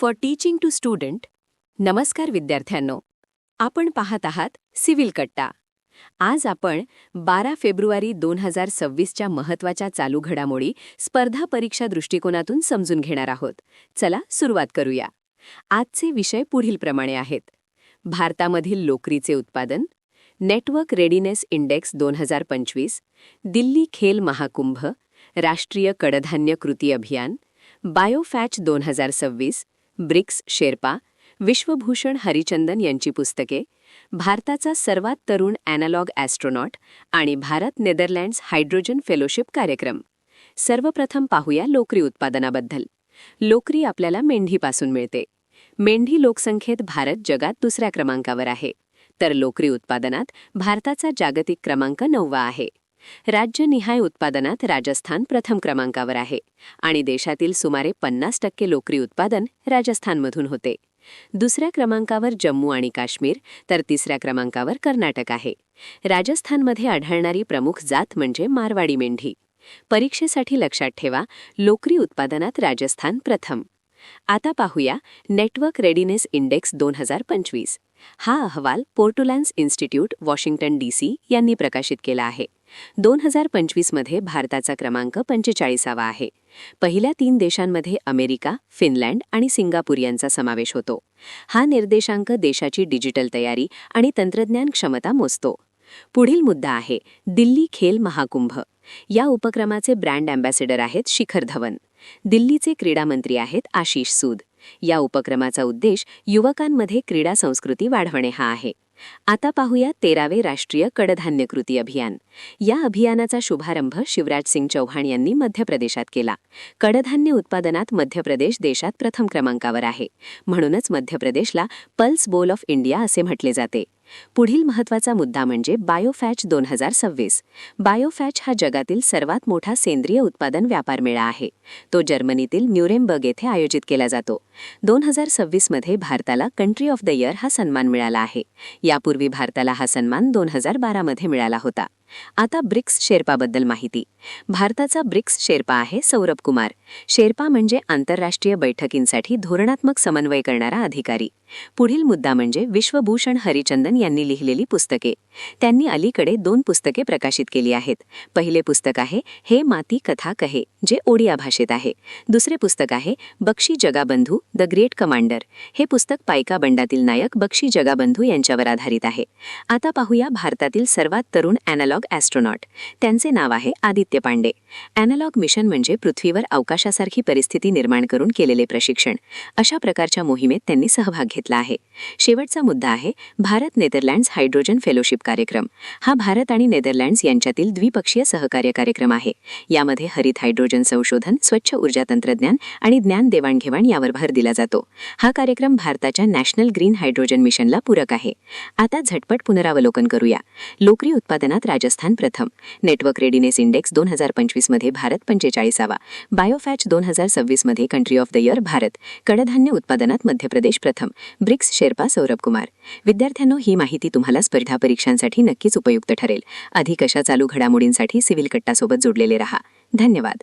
For teaching to student नमस्कार विद्यार्थ्यांनो. आपण पाहत आहात सिव्हिल कट्टा. आज आपण बारा फेब्रुवारी दोन हजार सव्वीसच्या महत्त्वाच्या चालू घडामोडी स्पर्धा परीक्षा दृष्टिकोनातून समजून घेणार आहोत. चला सुरुवात करूया. आजचे विषय पुढीलप्रमाणे आहेत. भारतामधील लोकरीचे उत्पादन नेटवर्क रेडिनेस इंडेक्स दोन हजार पंचवीस दिल्ली खेल महाकुंभ राष्ट्रीय कडधान्य कृती अभियान बायोफॅच दोन हजार सव्वीस ब्रिक्स शेर्पा विश्वभूषण हरिचंदन यांची पुस्तके भारताचा सर्वात तरुण ॲनालॉग ॲस्ट्रोनॉट आणि भारत नेदरलँड्स हायड्रोजन फेलोशिप कार्यक्रम. सर्वप्रथम पाहूया लोकरी उत्पादनाबद्दल. लोकरी आपल्याला मेंढीपासून मिळते. मेंढी लोकसंख्येत भारत जगात दुसऱ्या क्रमांकावर आहे. तर लोकरी उत्पादनात भारताचा जागतिक क्रमांक नववा आहे. राज्यनिहाय उत्पादनात राजस्थान प्रथम क्रमांकावर आहे आणि देशातील सुमारे पन्नास टक्के लोकरी उत्पादन राजस्थानमधून होते. दुसऱ्या क्रमांकावर जम्मू आणि काश्मीर तर तिसऱ्या क्रमांकावर कर्नाटक आहे. राजस्थानमध्ये आढळणारी प्रमुख जात म्हणजे मारवाडी मेंढी. परीक्षेसाठी लक्षात ठेवा लोकरी उत्पादनात राजस्थान प्रथम. आता पाहूया नेटवर्क रेडिनेस इंडेक्स दोन हजार पंचवीस. हा अहवाल Portulans institute Washington D C यांनी प्रकाशित केला आहे. दोन हजार पंचवीसमध्ये भारताचा क्रमांक पंचेचाळीसावा आहे. पहिल्या तीन देशांमध्ये अमेरिका फिनलँड आणि सिंगापूर यांचा समावेश होतो. हा निर्देशांक देशाची डिजिटल तयारी आणि तंत्रज्ञान क्षमता मोजतो. पुढील मुद्दा आहे दिल्ली खेल महाकुंभ. या उपक्रमाचे ब्रँड अँबॅसेडर आहेत शिखर धवन. दिल्लीचे क्रीडा मंत्री आहेत आशिष सूद. या उपक्रमाचा उद्देश युवकांमध्ये क्रीडा संस्कृती वाढवणे हा आहे. आता पाहूया तेरावे राष्ट्रीय कडधान्य कृती अभियान. या अभियानाचा शुभारंभ शिवराज सिंग चौहान यांनी मध्य प्रदेशात केला. कडधान्य उत्पादनात मध्य प्रदेश देशात प्रथम क्रमांकावर आहे. म्हणूनच मध्य प्रदेशला पल्स बोल ऑफ इंडिया असे म्हटले जाते. पुढील महत्त्वाचा मुद्दा म्हणजे बायोफॅच दोन हजार सव्वीस. बायोफॅच हा जगातील सर्वात मोठा सेंद्रिय उत्पादन व्यापार मेळा आहे. तो जर्मनीतील न्यूरेमबर्ग येथे आयोजित केला जातो. दोन हजार सव्वीसमध्ये भारताला कंट्री ऑफ द इयर हा सन्मान मिळाला आहे. यापूर्वी भारताला हा सन्मान दोन हजार बारामध्ये मिळाला होता. आता ब्रिक्स शेर्पाबद्दल माहिती. भारताचा ब्रिक्स शेर्पा आहे सौरभ कुमार. शेर्पा म्हणजे आंतरराष्ट्रीय बैठकींसाठी धोरणात्मक समन्वय करणारा अधिकारी. पुढील मुद्दा म्हणजे विश्वभूषण हरिचंदन यांनी लिहिलेली पुस्तके. त्यांनी अलीकडे दोन पुस्तके प्रकाशित केली आहेत. पहिले पुस्तक आहे हे माती कथा कहे जे ओडिया भाषेत आहे. दुसरे पुस्तक आहे Bakshi Jagabandhu the great commander हे पुस्तक पायका बंडातील नायक बक्षी जगाबंधू यांच्यावर आधारित आहे. आता पाहूया भारतातील सर्वात तरुण ॲनालॉग ॲस्ट्रॉनॉट. त्यांचे नाव आहे आदित्य पांडे. ॲनालॉग मिशन म्हणजे पृथ्वीवर अवकाशासारखी परिस्थिती निर्माण करून केलेले प्रशिक्षण. अशा प्रकारच्या मोहिमेत त्यांनी सहभाग घेतला आहे. शेवटचा मुद्दा आहे भारत नेदरलँड्स हायड्रोजन फेलोशिप कार्यक्रम. हा भारत आणि नेदरलँड्स यांच्यातील द्विपक्षीय सहकार्य कार्यक्रम आहे. यामध्ये हरित हायड्रोजन संशोधन स्वच्छ ऊर्जा तंत्रज्ञान आणि ज्ञान देवाणघेवाण यावर भर दिला जातो. हा कार्यक्रम भारताच्या नॅशनल ग्रीन हायड्रोजन मिशनला पूरक आहे. आता झटपट पुनरावलोकन करूया. लोकरी उत्पादनात राजस्थान प्रथम. नेटवर्क रेडिनेस इंडेक्स दोन हजार पंचवीसमध्ये भारत पंचेचाळीसावा. बायोफॅच दोन हजार सव्वीसमध्ये country of the year Bharat. कडधान्य उत्पादनात मध्य प्रदेश प्रथम. BRICS sherpa Saurabh Kumar. विद्यार्थ्यांनो ही माहिती तुम्हाला स्पर्धा परीक्षांसाठी नक्कीच उपयुक्त ठरेल. अधिक अशा चालू घडामोडींसाठी सिव्हिल कट्टासोबत जोडलेले रहा. धन्यवाद.